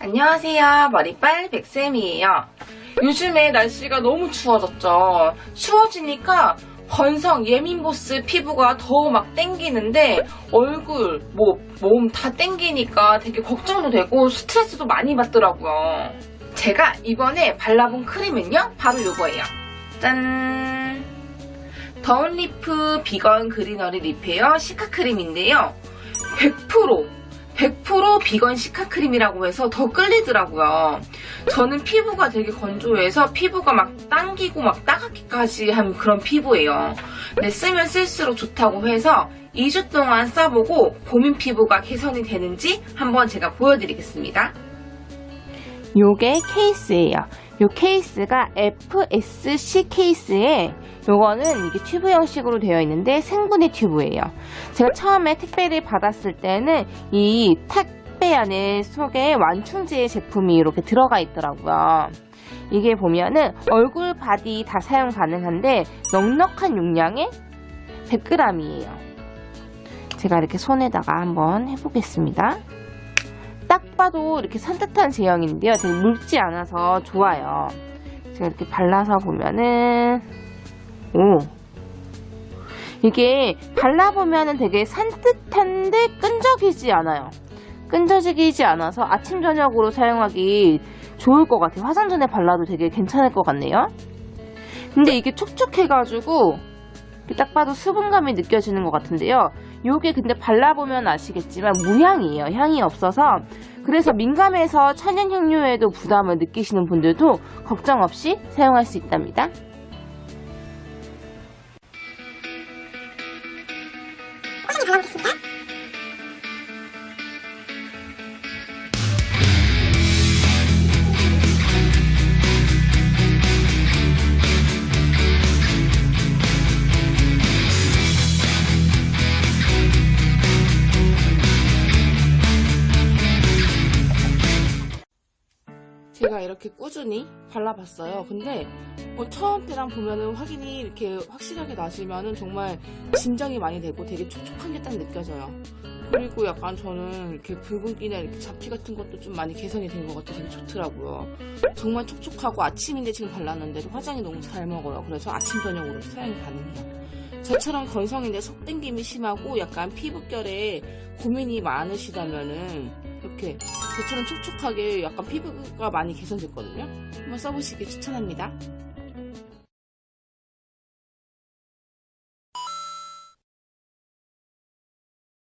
안녕하세요. 머리빨 백쌤이에요. 요즘에 날씨가 너무 추워졌죠. 추워지니까 건성 예민보스 피부가 더 막 땡기는데 얼굴, 뭐, 몸다 땡기니까 되게 걱정도 되고 스트레스도 많이 받더라고요. 제가 이번에 발라본 크림은요, 바로 이거예요. 짠! 더운리프 비건 그리너리 리페어 시카 크림인데요. 100% 100% 비건 시카 크림이라고 해서 더 끌리더라고요. 저는 피부가 되게 건조해서 피부가 막 당기고 막 따갑기까지 한 그런 피부예요. 근데 쓰면 쓸수록 좋다고 해서 2주 동안 써보고 고민 피부가 개선이 되는지 한번 제가 보여드리겠습니다. 요게 케이스예요. 요 케이스가 FSC 케이스에 요거는 이게 튜브 형식으로 되어 있는데 생분해 튜브예요. 제가 처음에 택배를 받았을 때는 이 택배 안에 속에 완충제 제품이 이렇게 들어가 있더라고요. 이게 보면은 얼굴 바디 다 사용 가능한데 넉넉한 용량에 100g이에요. 제가 이렇게 손에다가 한번 해보겠습니다. 딱 봐도 이렇게 산뜻한 제형인데요. 되게 묽지 않아서 좋아요. 제가 이렇게 발라서 보면은, 오. 이게 발라보면은 되게 산뜻한데 끈적이지 않아요. 끈적이지 않아서 아침, 저녁으로 사용하기 좋을 것 같아요. 화장 전에 발라도 되게 괜찮을 것 같네요. 근데 이게 촉촉해가지고, 딱 봐도 수분감이 느껴지는 것 같은데요. 요게 근데 발라보면 아시겠지만 무향이에요. 향이 없어서 그래서 민감해서 천연 향료에도 부담을 느끼시는 분들도 걱정 없이 사용할 수 있답니다. 제가 이렇게 꾸준히 발라봤어요. 근데 뭐 처음 때랑 보면은 확인이 이렇게 확실하게 나시면은 정말 진정이 많이 되고 되게 촉촉한 게 딱 느껴져요. 그리고 약간 저는 이렇게 붉은기나 이렇게 잡티 같은 것도 좀 많이 개선이 된 것 같아 되게 좋더라고요. 정말 촉촉하고 아침인데 지금 발랐는데도 화장이 너무 잘 먹어요. 그래서 아침 저녁으로 사용이 가능해요. 저처럼 건성인데 속땡김이 심하고 약간 피부결에 고민이 많으시다면은 이렇게 저처럼 촉촉하게 약간 피부가 많이 개선됐거든요. 한번 써보시길 추천합니다.